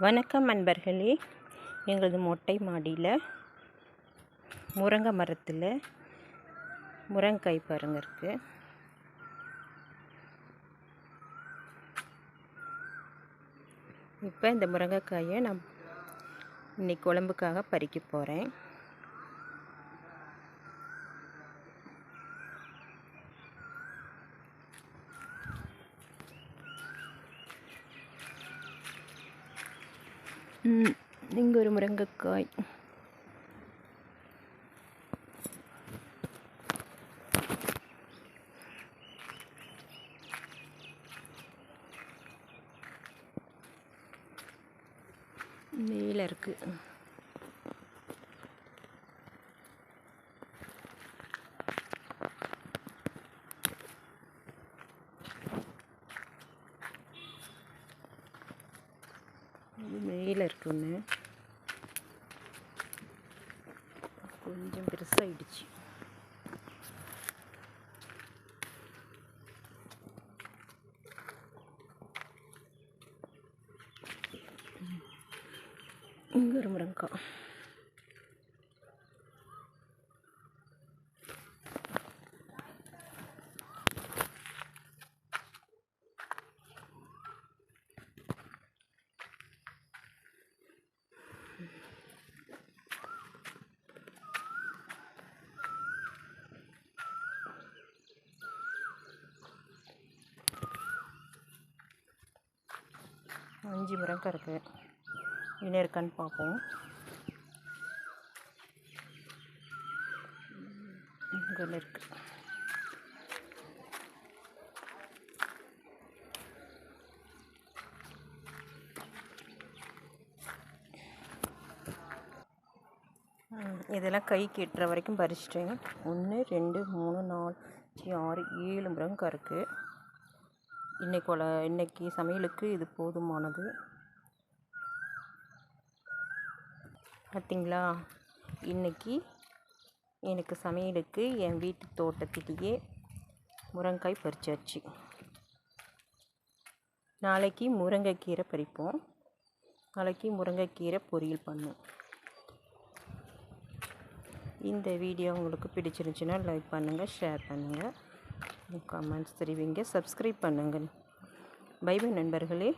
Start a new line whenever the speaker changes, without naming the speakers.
வணக்கம் நண்பர்களே எங்களது மொட்டை மாடியில் முருங்கை மரத்தில் முருங்கைக்காய் பாருங்க இருக்குது இப்போ இந்த முருங்கைக்காயை நான் இன்னைக்கு குழம்புக்காக பறிக்க போகிறேன் இங்கே ஒரு முருங்கைக்காய் மேலே இருக்கு கீழே மேலே இருக்கு ஒன்று கொஞ்சம் பெருசாகிடுச்சு இங்கே ஒரு முருங்கைக்காய். அஞ்சு முருங்கை இருக்குது இன்னும் இருக்கான்னு பார்ப்போம். இங்கே ஒன்று இருக்கு. இதெல்லாம் கை கெட்டுற வரைக்கும் பறிச்சிட்டேன் ஒன்று ரெண்டு மூணு நாலு அஞ்சு ஆறு ஏழு முருங்கை இருக்குது இன்றைக்கு கொல சமையலுக்கு இது போதுமானது. பார்த்திங்களா இன்னைக்கு எனக்கு சமையலுக்கு என் வீட்டு தோட்டத்திலேயே முருங்காய் பறிச்சாச்சு. நாளைக்கு முருங்கைக்கீரை பறிப்போம். நாளைக்கு முருங்கைக்கீரை பொரியல் பண்ணும். இந்த வீடியோ உங்களுக்கு பிடிச்சிருந்துச்சுன்னா லைக் பண்ணுங்கள் ஷேர் பண்ணுங்கள் கமெண்ட்ஸ் தெரிவிங்க. சப்ஸ்கிரைப் பண்ணுங்கள் பை பை நண்பர்களே.